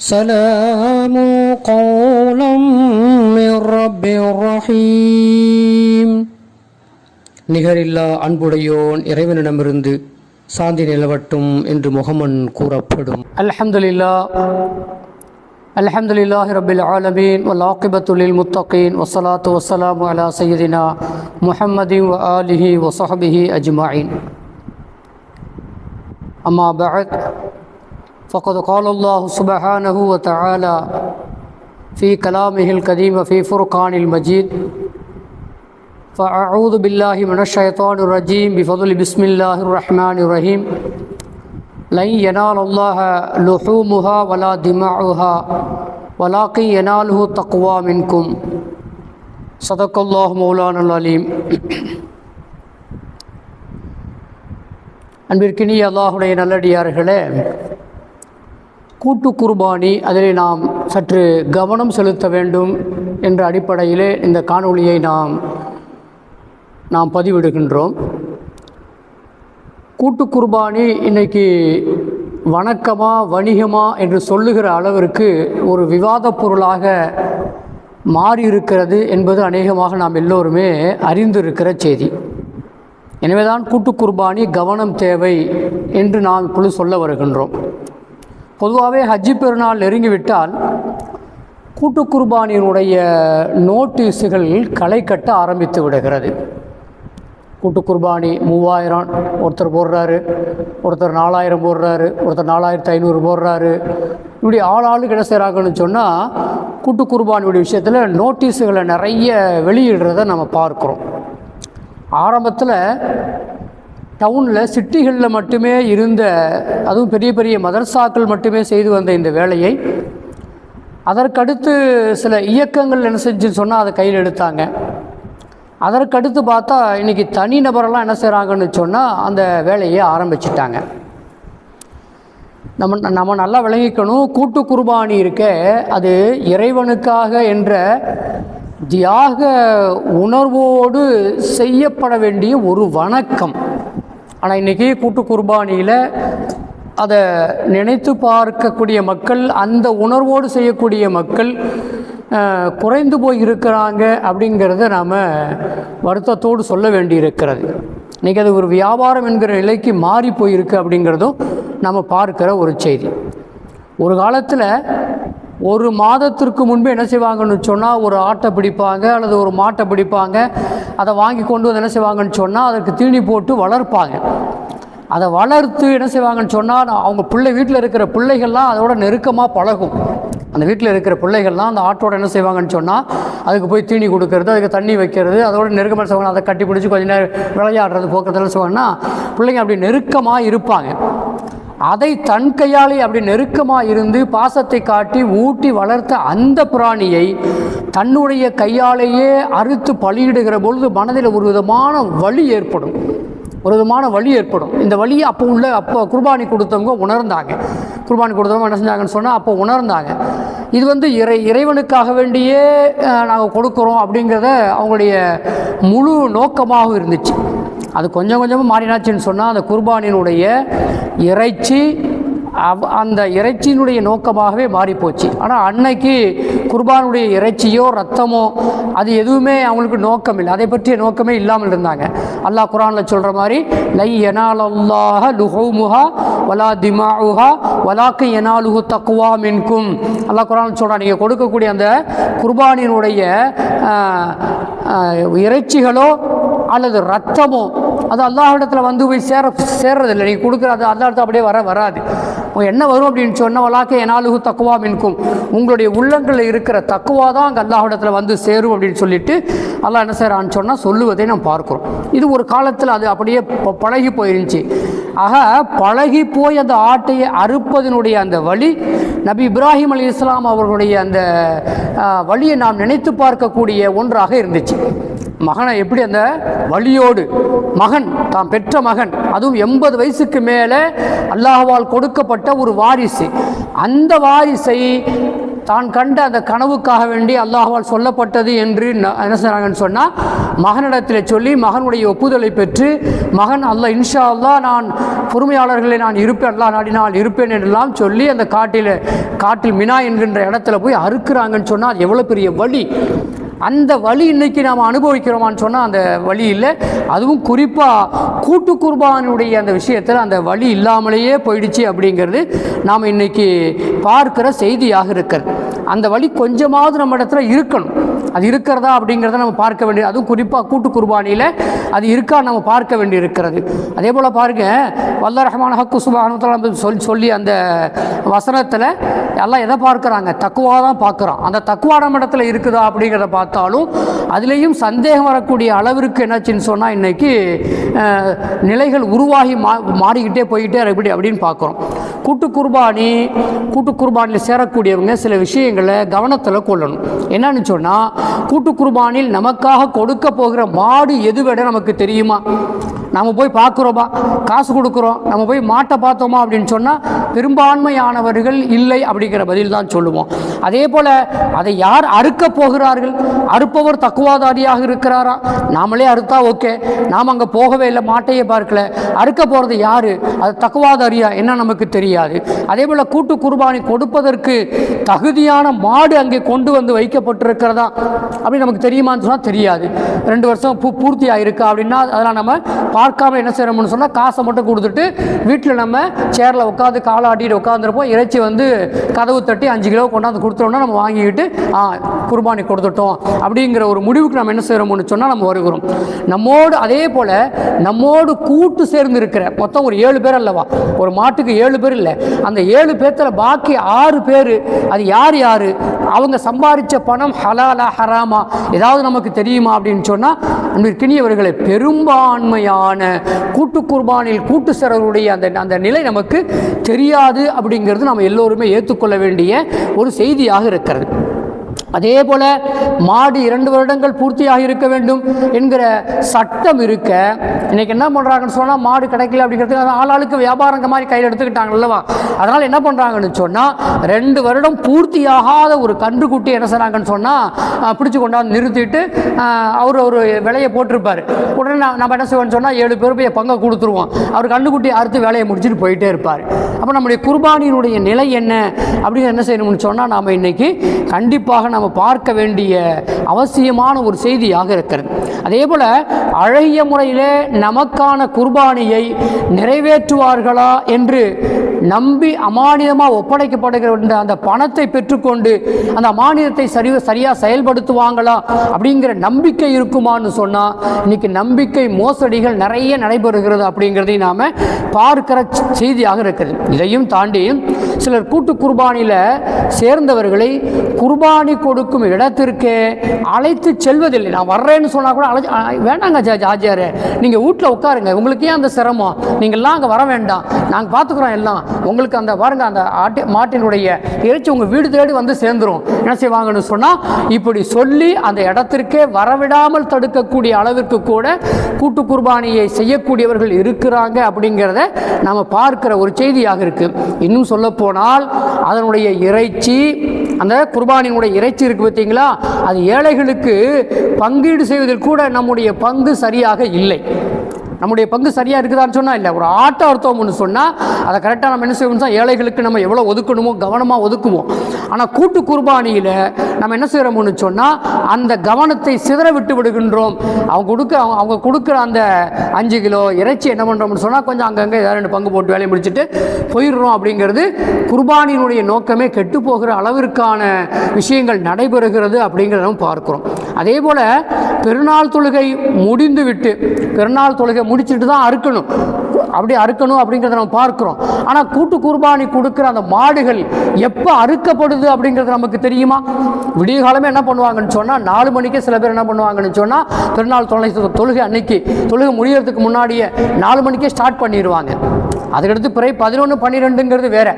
سلام قولا من رب رحيم நிகரில்லா அன்புடையோன் இறைவனிடமிருந்து சாந்தி நிலவட்டும் என்று முகமன் கூறப்படும் அல்ஹம்துலில்லா அல்ஹம்துலில்லாஹி ரபில் ஆலமீன் வல் முத்தகீன் வஸ்ஸலாத்து வஸ்ஸலாமு அலா சையதினா முஹம்மதின் வ ஆலிஹி வசஹபிஹி அஜ்மாயின் அம்மா பஅத் فقد قال الله سبحانه وتعالى في كلامه القديم في فرقان المجيد فأعوذ بالله من الشيطان الرجيم بفضل بسم الله الرحمن الرحيم لن ينال الله لحومها ولا دماؤها ولكن يناله التقوى منكم صدق الله مولانا العليم அன்பிற்கினிய அல்லாஹுடைய நல்லடியார்களே கூட்டு குர்பானி அதில் நாம் சற்று கவனம் செலுத்த வேண்டும் என்ற அடிப்படையிலே இந்த காணொளியை நாம் நாம் பதிவிடுகின்றோம். கூட்டு குர்பானி இன்றைக்கி வணக்கமா வணிகமா என்று சொல்லுகிற அளவிற்கு ஒரு விவாத பொருளாக மாறி இருக்கிறது என்பது அநேகமாக நாம் எல்லோருமே அறிந்திருக்கிற செய்தி. எனவேதான் கூட்டு குர்பானி கவனம் தேவை என்று நாம் இப்பொழுது சொல்ல வருகின்றோம். பொதுவாகவே ஹஜ்ஜி பெருநாள் நெருங்கிவிட்டால் கூட்டு குர்பானியினுடைய நோட்டீஸுகள் களை கட்ட ஆரம்பித்து விடுகிறது. கூட்டு குர்பானி மூவாயிரம் ஒருத்தர் போடுறாரு ஒருத்தர் நாலாயிரம் போடுறாரு ஒருத்தர் நாலாயிரத்து ஐநூறு போடுறாரு. இப்படி ஆள் ஆளுக்கு என்ன செய்கிறாங்கன்னு சொன்னால் கூட்டு குர்பானியுடைய விஷயத்தில் நோட்டீஸுகளை நிறைய வெளியிடுறத நம்ம பார்க்குறோம். ஆரம்பத்தில் டவுனில் சிட்டிகளில் மட்டுமே இருந்த அதுவும் பெரிய பெரிய மதர்சாக்கள் மட்டுமே செய்து வந்த இந்த வேலையை அதற்கடுத்து சில இயக்கங்கள் என்ன செஞ்சுன்னு சொன்னால் அதை கையில் எடுத்தாங்க. அதற்கடுத்து பார்த்தா இன்றைக்கி தனி நபரெல்லாம் என்ன செய்கிறாங்கன்னு சொன்னால் அந்த வேலையை ஆரம்பிச்சிட்டாங்க. நம்ம நம்ம நல்லா விளங்கிக்கணும். கூட்டு குர்பானி இருக்க அது இறைவனுக்காக என்ற தியாக உணர்வோடு செய்யப்பட வேண்டிய ஒரு வணக்கம். ஆனால் இன்றைக்கி கூட்டு குர்பானியில் அதை நினைத்து பார்க்கக்கூடிய மக்கள் அந்த உணர்வோடு செய்யக்கூடிய மக்கள் குறைந்து போய் இருக்கிறாங்க அப்படிங்கிறத நாம் வருத்தத்தோடு சொல்ல வேண்டியிருக்கிறது. இன்றைக்கி அது ஒரு வியாபாரம் என்கிற நிலைக்கு மாறி போயிருக்கு அப்படிங்கிறதும் நம்ம பார்க்கிற ஒரு செய்தி. ஒரு காலத்தில் ஒரு மாதத்திற்கு முன்பே என்ன செய்வாங்கன்னு சொன்னால் ஒரு ஆட்டை பிடிப்பாங்க அல்லது ஒரு மாட்டை பிடிப்பாங்க. அதை வாங்கி கொண்டு வந்து என்ன செய்வாங்கன்னு சொன்னால் அதற்கு தீனி போட்டு வளர்ப்பாங்க. அதை வளர்த்து என்ன செய்வாங்கன்னு சொன்னால் அவங்க பிள்ளை வீட்டில் இருக்கிற பிள்ளைகள்லாம் அதோட நெருக்கமாக பழகும். அந்த வீட்டில் இருக்கிற பிள்ளைகள்லாம் அந்த ஆட்டோட என்ன செய்வாங்கன்னு சொன்னால் அதுக்கு போய் தீனி கொடுக்கறது அதுக்கு தண்ணி வைக்கிறது அதோட நெருக்கமாக செய்வாங்க. அதை கட்டி பிடிச்சி கொஞ்சம் நேரம் விளையாடுறது போக்குறதுல செய்வாங்கன்னா பிள்ளைங்க அப்படி நெருக்கமாக இருப்பாங்க. அதை தன் கையாலே அப்படி நெருக்கமாக இருந்து பாசத்தை காட்டி ஊட்டி வளர்த்த அந்த பிராணியை தன்னுடைய கையாலேயே அறுத்து பலியிடுகிற பொழுது மனதில் ஒரு விதமான வழி ஏற்படும். ஒரு விதமான வழி ஏற்படும். இந்த வழியை அப்போ உள்ள அப்போ குர்பானி கொடுத்தவங்க உணர்ந்தாங்க. குர்பானி கொடுத்தவங்க என்ன செஞ்சாங்கன்னு சொன்னால் அப்போ உணர்ந்தாங்க. இது வந்து இறை இறைவனுக்காக வேண்டியே நாங்கள் கொடுக்குறோம் அப்படிங்கிறத அவங்களுடைய முழு நோக்கமாகவும் இருந்துச்சு. அது கொஞ்சம் கொஞ்சமாக மாறினாச்சுன்னு சொன்னால் அந்த குர்பானினுடைய இறைச்சி அவ் அந்த இறைச்சியினுடைய நோக்கமாகவே மாறிப்போச்சு. ஆனால் அன்னைக்கு குர்பானுடைய இறைச்சியோ ரத்தமோ அது எதுவுமே அவங்களுக்கு நோக்கம் இல்லை. அதை பற்றிய நோக்கமே இல்லாமல் இருந்தாங்க. அல்லாஹ் குரானில் சொல்கிற மாதிரி லை எனாலல்லாஹ லுஹவுமுஹா வலா திமாவுஹா வலாக்கு எனாலுஹு தக்குவா மின்கும். அல்லாஹ் குரான் சொல்கிறான் நீங்கள் கொடுக்கக்கூடிய அந்த குர்பானினுடைய இறைச்சிகளோ அல்லது ரத்தமோ அது அல்லாஹிடத்தில் வந்து போய் சேர சேர்றதில்லை. நீங்கள் கொடுக்குறது அல்லாஹிடத்தில் அப்படியே வர வராது. என்ன வரும் அப்படின்னு சொன்ன வளாக்க எனாலுகு தக்குவா மின்கும். உங்களுடைய உள்ளங்களில் இருக்கிற தக்குவா தான் அங்கே அல்லாஹிடத்தில் வந்து சேரும் அப்படின்னு சொல்லிட்டு அல்லாஹ் என்ன செய்கிறான்னு சொன்னால் சொல்லுவதை நாம் பார்க்குறோம். இது ஒரு காலத்தில் அது அப்படியே பழகி போயிருந்துச்சு. ஆக பழகி போய் அந்த ஆட்டையை அறுப்பதனுடைய அந்த வழி நபி இப்ராஹிம் அலி இஸ்லாம் அவர்களுடைய அந்த வழியை நாம் நினைத்து பார்க்கக்கூடிய ஒன்றாக இருந்துச்சு. மகனை எப்படி அந்த வழியோடு மகன் தாம் பெற்ற மகன் அதுவும் எண்பது வயசுக்கு மேலே அல்லாஹால் கொடுக்கப்பட்ட ஒரு வாரிசு. அந்த வாரிசை தான் கண்ட அந்த கனவுக்காக வேண்டி அல்லாஹ்வால் சொல்லப்பட்டது என்று என்ன செய்கிறாங்கன்னு சொன்னால் மகனிடத்தில் சொல்லி மகனுடைய ஒப்புதலை பெற்று மகன் அல்லாஹ் இன்ஷா அல்லாஹ் நான் பொறுமையாளர்களை நான் இருப்பேன் அல்லாஹ் நாடினால் இருப்பேன் என்றெல்லாம் சொல்லி அந்த காட்டில் காட்டில் மினா என்கின்ற இடத்துல போய் அறுக்கிறாங்கன்னு சொன்னால் அது எவ்வளோ பெரிய வழி. அந்த வழி இன்னைக்கு நாம் அனுபவிக்கிறோமான்னு சொன்னால் அந்த வழி இல்லை. அதுவும் குறிப்பாக கூட்டு குர்பானுடைய அந்த விஷயத்தில் அந்த வழி இல்லாமலேயே போயிடுச்சு அப்படிங்கிறது நாம் இன்னைக்கு பார்க்கிற செய்தியாக இருக்கிறது. அந்த வழி கொஞ்சமாவது நம்ம இடத்துல இருக்கணும். அது இருக்கிறதா அப்படிங்கிறத நம்ம பார்க்க வேண்டியது அதுவும் குறிப்பாக கூட்டு குர்பானியில் அது இருக்கா நம்ம பார்க்க வேண்டி இருக்கிறது அதே போல் பாருங்க வல்ல ரஹ்மான் ஹக்கு சுபானு சொல்லி சொல்லி அந்த வசனத்தில் எல்லாம் எதை பார்க்குறாங்க? தக்குவா தான் பார்க்குறோம் அந்த தக்குவா நம்ம இடத்துல இருக்குதா அப்படிங்கிறத பார்த்து பார்த்தாலும் அதுலேயும் சந்தேகம் வரக்கூடிய அளவிற்கு என்னாச்சுன்னு சொன்னால் இன்னைக்கு நிலைகள் உருவாகி மா மாறிக்கிட்டே போய்கிட்டே எப்படி அப்படின்னு பார்க்குறோம். கூட்டு குர்பானி கூட்டு குர்பானியில் சேரக்கூடியவங்க சில விஷயங்களை கவனத்தில் கொள்ளணும். என்னன்னு சொன்னால் கூட்டு குர்பானில் நமக்காக கொடுக்க போகிற மாடு எதுவேட நமக்கு தெரியுமா? நம்ம போய் பார்க்குறோமா? காசு கொடுக்குறோம். நம்ம போய் மாட்டை பார்த்தோமா அப்படின்னு சொன்னால் பெரும்பான்மையானவர்கள் இல்லை அப்படிங்கிற பதில் தான் சொல்லுவோம். அதே போல் அதை யார் அறுக்க போகிறார்கள்? அறுப்பவர் தக்குவாதாரியாக இருக்கிறாரா? நாமளே அறுத்தா ஓகே. நாம் அங்கே போகவே இல்லை மாட்டையே பார்க்கல. அறுக்க போகிறது யார்? அது தக்குவாதாரியா? என்ன நமக்கு தெரியாது. அதே போல் கூட்டு குர்பானி கொடுப்பதற்கு தகுதியான மாடு அங்கே கொண்டு வந்து வைக்கப்பட்டிருக்கிறதா? அப்படி நமக்கு தெரியுமான்னு சொன்னால் தெரியாது. ரெண்டு வருஷம் பூ பூர்த்தி ஆயிருக்கா அப்படின்னா அதெல்லாம் நம்ம பார்க்காம என்ன செய்யணும்னு சொன்னால் காசை மட்டும் கொடுத்துட்டு வீட்டில் நம்ம சேரில் உட்காந்து காலை ஆட்டிட்டு உட்காந்துருப்போம் இறைச்சி வந்து கதவு தட்டி அஞ்சு கிலோ கொண்டாந்து கொடுத்தோம்னா நம்ம வாங்கிக்கிட்டு குர்பானி கொடுத்துட்டோம். அப்படிங்கிற ஒரு முடிவுக்கு நம்ம என்ன செய்கிறோம்னு சொன்னால் நம்ம வருகிறோம். நம்மோடு அதே போல் நம்மோடு கூட்டு சேர்ந்து இருக்கிற மொத்தம் ஒரு ஏழு பேர் அல்லவா? ஒரு மாட்டுக்கு ஏழு பேர் இல்லை. அந்த ஏழு பேர்த்தில் பாக்கி ஆறு பேர் அது யார் யார்? அவங்க சம்பாதிச்ச பணம் ஹலாலா ஹராமா. ஏதாவது நமக்கு தெரியுமா அப்படின்னு சொன்னால் அன்பிற்கினியவர்களை பெரும்பான்மையான கூட்டு குர்பானில் கூட்டு சிறருடைய அந்த அந்த நிலை நமக்கு தெரியாது அப்படிங்கிறது நம்ம எல்லோருமே ஏற்றுக்கொள்ள வேண்டிய ஒரு செய்தியாக இருக்கிறது. அதே போல மாடு இரண்டு வருடங்கள் பூர்த்தியாக இருக்க வேண்டும் என்கிற சட்டம் இருக்க இன்னைக்கு என்ன பண்ணுறாங்கன்னு சொன்னால் மாடு கிடைக்கல அப்படிங்கிறது அது ஆளாளுக்கு வியாபாரங்க மாதிரி கையில் எடுத்துக்கிட்டாங்க அல்லவா? அதனால் என்ன பண்ணுறாங்கன்னு சொன்னால் ரெண்டு வருடம் பூர்த்தியாகாத ஒரு கன்றுக்குட்டி என்ன செய்கிறாங்கன்னு சொன்னால் பிடிச்சி கொண்டாந்து நிறுத்திட்டு அவர் ஒரு விலையை போட்டிருப்பார். உடனே நான் நம்ம என்ன செய்வோம்னு சொன்னால் ஏழு பேர் போய் பங்கை கொடுத்துருவோம். அவர் கன்றுக்குட்டி அறுத்து வேலையை முடிச்சுட்டு போயிட்டே இருப்பார். அப்போ நம்முடைய குர்பானியினுடைய நிலை என்ன அப்படின்னு என்ன செய்யணும்னு சொன்னால் நாம் இன்றைக்கி கண்டிப்பாக நாம் பார்க்க வேண்டிய அவசியமான ஒரு செய்தியாக இருக்கிறது. அதே போல் அழகிய முறையிலே நமக்கான குர்பானியை நிறைவேற்றுவார்களா என்று நம்பி அமானியமாக ஒப்படைக்கப்படுகிற அந்த பணத்தை பெற்றுக்கொண்டு அந்த அமானியத்தை சரி சரியாக செயல்படுத்துவாங்களா அப்படிங்கிற நம்பிக்கை இருக்குமான்னு சொன்னால் இன்னைக்கு நம்பிக்கை மோசடிகள் நிறைய நடைபெறுகிறது அப்படிங்கிறதையும் நாம் பார்க்கிற செய்தியாக இருக்கிறது. இதையும் தாண்டி சிலர் கூட்டு குர்பானியில் சேர்ந்தவர்களை குர்பானி கொடுக்கும் இடத்திற்கு அழைத்து செல்வதில்லை. நான் வர்றேன்னு சொன்னால் கூட அழைச்சி வேண்டாங்க ஜாஜ் ஆஜியார் நீங்கள் வீட்டில் உட்காருங்க. உங்களுக்கு ஏன் அந்த சிரமம். நீங்கள்லாம் அங்கே வர வேண்டாம். நாங்கள் பார்த்துக்குறோம் எல்லாம். உங்களுக்கு அந்த பாருங்க அந்த ஆட்டி மாட்டினுடைய இறைச்சி உங்கள் வீடு தேடி வந்து சேர்ந்துரும். என்ன செய்வாங்கன்னு சொன்னால் இப்படி சொல்லி அந்த இடத்திற்கே வரவிடாமல் தடுக்கக்கூடிய அளவிற்கு கூட கூட்டு குர்பானியை செய்யக்கூடியவர்கள் இருக்கிறாங்க அப்படிங்கிறத நாம் பார்க்கிற ஒரு செய்தியாக இருக்குது இன்னும் சொல்லப்போனால் அதனுடைய இறைச்சி அந்த குர்பானியினுடைய இறைச்சி இருக்குது பார்த்தீங்களா? அது ஏழைகளுக்கு பங்கீடு செய்வதில் கூட நம்முடைய பங்கு சரியாக இல்லை. நம்முடைய பங்கு சரியாக இருக்குதான்னு சொன்னால் இல்லை. ஒரு ஆட்டை அர்த்தம்னு சொன்னால் அதை கரெக்டாக நம்ம என்ன செய்வோம்னு சொன்னால் ஏழைகளுக்கு நம்ம எவ்வளோ ஒதுக்கணுமோ கவனமாக ஒதுக்குவோம். ஆனால் கூட்டு குர்பானியில் நம்ம என்ன செய்கிறோம்னு சொன்னால் அந்த கவனத்தை சிதற விட்டு விடுகின்றோம். அவங்க கொடுக்க அவங்க அவங்க கொடுக்குற அந்த அஞ்சு கிலோ இறைச்சி என்ன பண்ணுறோம்னு சொன்னால் கொஞ்சம் அங்கங்கே ஏதாவது ரெண்டு பங்கு போட்டு வேலையை முடிச்சுட்டு போயிடுறோம் அப்படிங்கிறது குர்பானியினுடைய நோக்கமே கெட்டு போகிற அளவிற்கான விஷயங்கள் நடைபெறுகிறது அப்படிங்கிறத நம்ம பார்க்குறோம். அதே போல் பெருநாள் தொழுகை முடிந்துவிட்டு பெருநாள் தொழுகை முடிச்சுட்டு தான் அறுக்கணும். அப்படியே அறுக்கணும் அப்படிங்கிறத நம்ம பார்க்குறோம். ஆனால் கூட்டு குர்பானி கொடுக்குற அந்த மாடுகள் எப்போ அறுக்கப்படுது அப்படிங்கிறது நமக்கு தெரியுமா? விடிய காலமே என்ன பண்ணுவாங்கன்னு சொன்னால் நாலு மணிக்கே சில பேர் என்ன பண்ணுவாங்கன்னு சொன்னால் திருநாள் தொலை தொழுகை அன்னைக்கு தொழுகை முடியறதுக்கு முன்னாடியே நாலு மணிக்கே ஸ்டார்ட் பண்ணிடுவாங்க. அதுக்கடுத்து பிறை பதினொன்று பன்னிரெண்டுங்கிறது வேற.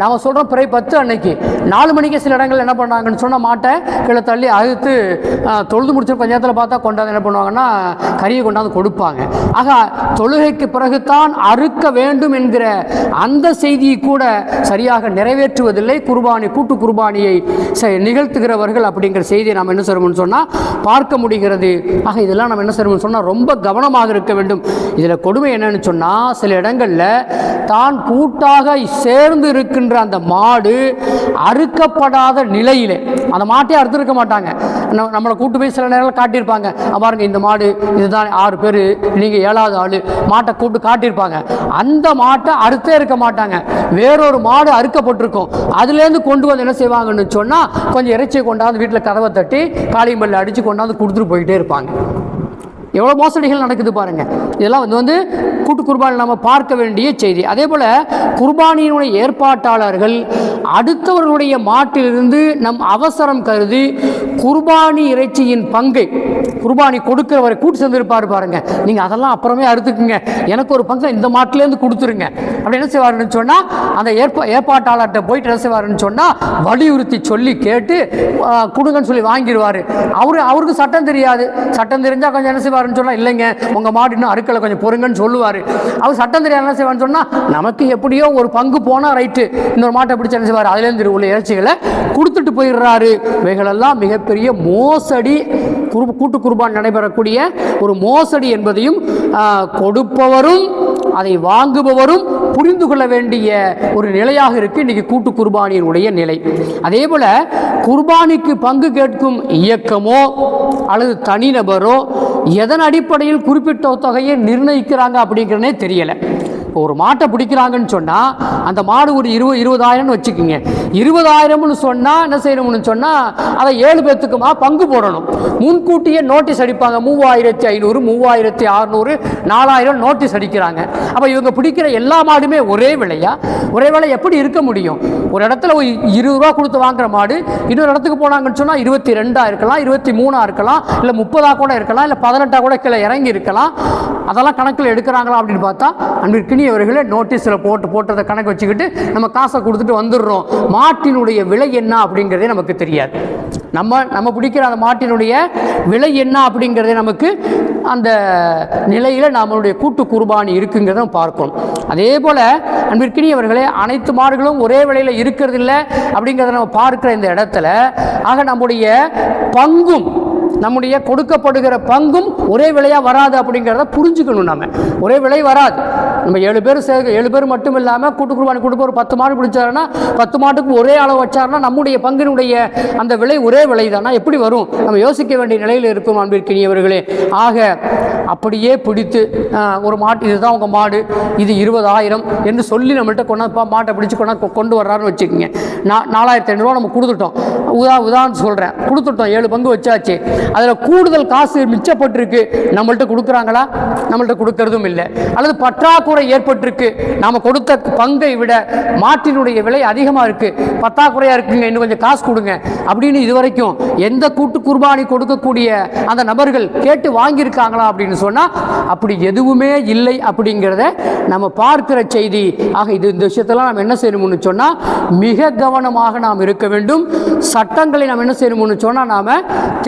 நாம் சொல்கிறோம் பிறை பத்து அன்னைக்கு. நாலு மணிக்கு சில இடங்கள் என்ன பண்ணாங்கன்னு சொன்னால் மாட்டை கீழே தள்ளி அழுத்து தொழுது முடிச்ச கொஞ்ச நேரத்தில் பார்த்தா கொண்டாந்து என்ன பண்ணுவாங்கன்னா கறியை கொண்டாந்து கொடுப்பாங்க. ஆக தொழுகைக்கு பிறகுத்தான் அறுக்க வேண்டும் என்கிற அந்த செய்தியை கூட சரியாக நிறைவேற்றுவதில்லை. குர்பானி கூட்டு குர்பானியை நிகழ்த்துகிறவர்கள் அப்படிங்கிற செய்தியை நாம் என்ன செய்யணும்னு சொன்னால் பார்க்க முடிகிறது. ஆக இதெல்லாம் நம்ம என்ன செய்யணும்னு சொன்னால் ரொம்ப கவனமாக இருக்க வேண்டும். இதில் கொடுமை என்னன்னு சொன்னால் சில இடங்களில் தான் கூட்டாக சேர்ந்து இருக்கின்ற அந்த மாடு அறுக்கப்படாத நிலையிலே அந்த மாட்டையே அறுத்திருக்க மாட்டாங்க. நம்மளை கூட்டு போய் சில நேரம் காட்டியிருப்பாங்க. பாருங்க இந்த மாடு இதுதான் ஆறு பேர் நீங்கள் ஏழாவது ஆள் மாட்டை கூப்பிட்டு காட்டியிருப்பாங்க. அந்த மாட்டை அறுத்தே இருக்க மாட்டாங்க. வேறொரு மாடு அறுக்கப்பட்டிருக்கும். அதுலேருந்து கொண்டு வந்து என்ன செய்வாங்கன்னு சொன்னால் கொஞ்சம் இறைச்சியை கொண்டாந்து வீட்டில் கதவை தட்டி காளியம்பல்ல அடித்து கொண்டாந்து கொடுத்துட்டு போயிட்டே இருப்பாங்க. எவ்வளோ மோசடிகள் நடக்குது பாருங்கள் இதெல்லாம் வந்து வந்து கூட்டு குர்பானில் நம்ம பார்க்க வேண்டிய செய்தி. அதே போல் குர்பானியினுடைய ஏற்பாட்டாளர்கள் அடுத்தவர்களுடைய மாட்டிலிருந்து நம் அவசரம் கருதி குர்பானி இறைச்சியின் பங்கை குர்பானி கொடுக்கிறவரை கூட்டு சேர்ந்துருப்பார் பாருங்க. நீங்கள் அதெல்லாம் அப்புறமே அறுத்துக்குங்க. எனக்கு ஒரு பங்கை இந்த மாட்டிலேருந்து கொடுத்துருங்க. அப்படி என்ன செய்வாருன்னு சொன்னால் அந்த ஏற்பா ஏற்பாட்டாளர்கிட்ட போயிட்டு என்ன செய்வாருன்னு சொன்னால் வலியுறுத்தி சொல்லி கேட்டு கொடுங்கன்னு சொல்லி வாங்கிடுவார் அவரு அவருக்கு சட்டம் தெரியாது. சட்டம் தெரிஞ்சால் கொஞ்சம் என்ன செய்வாருன்னு சொன்னால் இல்லைங்க உங்கள் மாடு இன்னும் அறுக்கலை கொஞ்சம் பொறுங்கன்னு சொல்லுவார். அவர் சட்டம் தெரியாது என்ன செய்வான்னு சொன்னால் நமக்கு எப்படியோ ஒரு பங்கு போனால் ரைட்டு. இன்னொரு மாட்டை பிடிச்சி என்ன செய்வார்? அதுலேருந்து உள்ள இறைச்சிகளை கொடுத்துட்டு போயிடுறாரு. இவைகளெல்லாம் மிகப்பெரிய மோசடி குரு கூட்டு குருபான் நடைபெறக்கூடிய ஒரு மோசடி என்பதையும் கொடுப்பவரும் அதை வாங்குபவரும் புரிந்து கொள்ள வேண்டிய ஒரு நிலையாக இருக்கு. இன்னைக்கு கூட்டு குர்பானியினுடைய நிலை. அதே போல குர்பானிக்கு பங்கு கேட்கும் இயக்கமோ அல்லது தனிநபரோ எதன் அடிப்படையில் குறிப்பிட்ட தொகையை நிர்ணயிக்கிறாங்க அப்படிங்கிறனே தெரியலை. இப்போ ஒரு மாட்டை பிடிக்கிறாங்கன்னு சொன்னால் அந்த மாடு ஒரு இருபது இருபதாயிரம்னு வச்சுக்கோங்க. இருபதாயிரம்னு சொன்னால் என்ன செய்யணும்னு சொன்னால் அதை ஏழு பேர்த்துக்குமா பங்கு போடணும். முன்கூட்டியே நோட்டீஸ் அடிப்பாங்க. மூவாயிரத்தி ஐநூறு மூவாயிரத்தி அறநூறு நாலாயிரம் நோட்டீஸ் அடிக்கிறாங்க. அப்போ இவங்க பிடிக்கிற எல்லா மாடுமே ஒரே விலையா? ஒரே விலை எப்படி இருக்க முடியும்? ஒரு இடத்துல ஒரு இருபது ரூபா கொடுத்து வாங்குற மாடு இன்னொரு இடத்துக்கு போனாங்கன்னு சொன்னால் இருபத்தி ரெண்டாக இருக்கலாம் இருபத்தி மூணாக இருக்கலாம் இல்லை முப்பதா கூட இருக்கலாம் இல்லை பதினெட்டா கூட கீழே இறங்கி இருக்கலாம். அதெல்லாம் கணக்கில் எடுக்கிறாங்களா அப்படின்னு பார்த்தா அன்பிற்கினியவர்களே நோட்டீஸில் போட்டு போட்டதை கணக்கு வச்சுக்கிட்டு நம்ம காசை கொடுத்துட்டு வந்துடுறோம். மாட்டினுடைய விலை என்ன அப்படிங்கிறதே நமக்கு தெரியாது. நம்ம நம்ம பிடிக்கிற அந்த மாட்டினுடைய விலை என்ன அப்படிங்கிறதே நமக்கு அந்த நிலையில் நம்மளுடைய கூட்டு குர்பானி இருக்குங்கிறத பார்க்கணும். அதே போல் அன்பிற்கினியவர்களே அனைத்து மாடுகளும் ஒரே விலையில் இருக்கிறது இல்லை அப்படிங்கிறத நம்ம பார்க்குற இந்த இடத்துல ஆக நம்முடைய பங்கும் நம்முடைய கொடுக்கப்படுகிற பங்கும் ஒரே விலையாக வராது அப்படிங்கிறத புரிஞ்சுக்கணும் நம்ம ஒரே விலை வராது. நம்ம ஏழு பேர் சே ஏழு பேர் மட்டும் இல்லாமல் கூட்டு குர்பானி கொடுப்ப ஒரு பத்து மாடு பிடிச்சாருன்னா பத்து மாட்டுக்கு ஒரே அளவு வச்சாருன்னா நம்முடைய பங்கினுடைய அந்த விலை ஒரே விலை தானா எப்படி வரும்? நம்ம யோசிக்க வேண்டிய நிலையில் இருக்கும் அன்பிற்கினியவர்களே. ஆக அப்படியே பிடித்து ஒரு மாட்டு இதுதான் உங்கள் மாடு இது இருபதாயிரம் என்று சொல்லி நம்மள்கிட்ட கொண்டாப்பா மாட்டை பிடிச்சி கொண்டா கொண்டு வர்றாருன்னு வச்சுக்கோங்க. நா நாலாயிரத்தி ஐநூறுரூவா நம்ம கொடுத்துட்டோம். உதா உதாரணம் சொல்கிறேன் கொடுத்துட்டோம் ஏழு பங்கு வச்சாச்சு. அதில் கூடுதல் காசு மிச்சப்பட்டிருக்கு. நம்மள்ட்ட கொடுக்குறாங்களா? நம்மள்ட்ட கொடுக்கறதும் இல்லை. அல்லது பற்றாக்குறை ஏற்பட்டிருக்கு. நாம் கொடுத்த பங்கை விட மாட்டினுடைய விலை அதிகமாக இருக்குது பற்றாக்குறையாக இருக்குங்க. இன்னும் கொஞ்சம் காசு கொடுங்க. அப்படின்னு இதுவரைக்கும் எந்த கூட்டு குர்பானி கொடுக்கக்கூடிய அந்த நபர்கள் கேட்டு வாங்கியிருக்காங்களா அப்படின்னு சொன்னால் அப்படி எதுவுமே இல்லை அப்படிங்கிறத நம்ம பார்க்கிற செய்தி. ஆக இது இந்த விஷயத்தெல்லாம் நம்ம என்ன செய்யணும்னு சொன்னால் மிக கவனமாக நாம் இருக்க வேண்டும். சட்டங்களை நாம் என்ன செய்யணும்னு சொன்னால் நாம்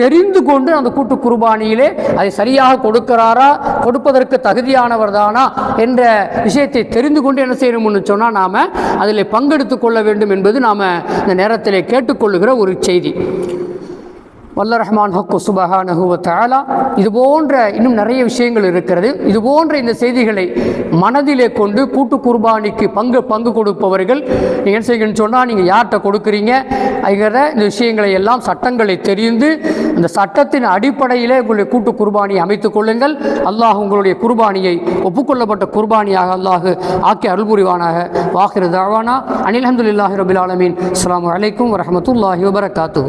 தெரிந்து கொண்டு அந்த கூட்டு குர்பானியிலே அதை சரியாக கொடுக்கிறாரா கொடுப்பதற்கு தகுதியானவர் தானா என்ற விஷயத்தை தெரிந்து கொண்டு என்ன செய்யணும்னு சொன்னால் நாம் அதில் பங்கெடுத்து கொள்ள வேண்டும் என்பது நாம் இந்த நேரத்தில் கேட்டுக்கொள்ளுகிற ஒரு செய்தி. வல்ல ரஹ்மான் ஹக்கு சுபஹானஹு வ இது போன்ற இன்னும் நிறைய விஷயங்கள் இருக்கிறது. இது போன்ற இந்த செய்திகளை மனதிலே கொண்டு கூட்டு குர்பானிக்கு பங்கு பங்கு கொடுப்பவர்கள் நீங்கள் என்ன செய்யணும்னு சொன்னால் நீங்கள் யார்கிட்ட கொடுக்குறீங்க அப்படிங்கிற இந்த விஷயங்களை எல்லாம் சட்டங்களை தெரிந்து அந்த சட்டத்தின் அடிப்படையிலே உங்களுடைய கூட்டு குர்பானியை அமைத்துக் கொள்ளுங்கள். அல்லாஹ் உங்களுடைய குர்பானியை ஒப்புக்கொள்ளப்பட்ட குர்பானியாக அல்லாஹ் ஆக்கி அருள்புரிவானாக. வாஹிரு தாவானா. அனில் அஹமதுல்லாஹி ரபில் ஆலமீன். அஸ்லாம் வலைக்கம் வரமத்துல்லாஹி வபரகாத்து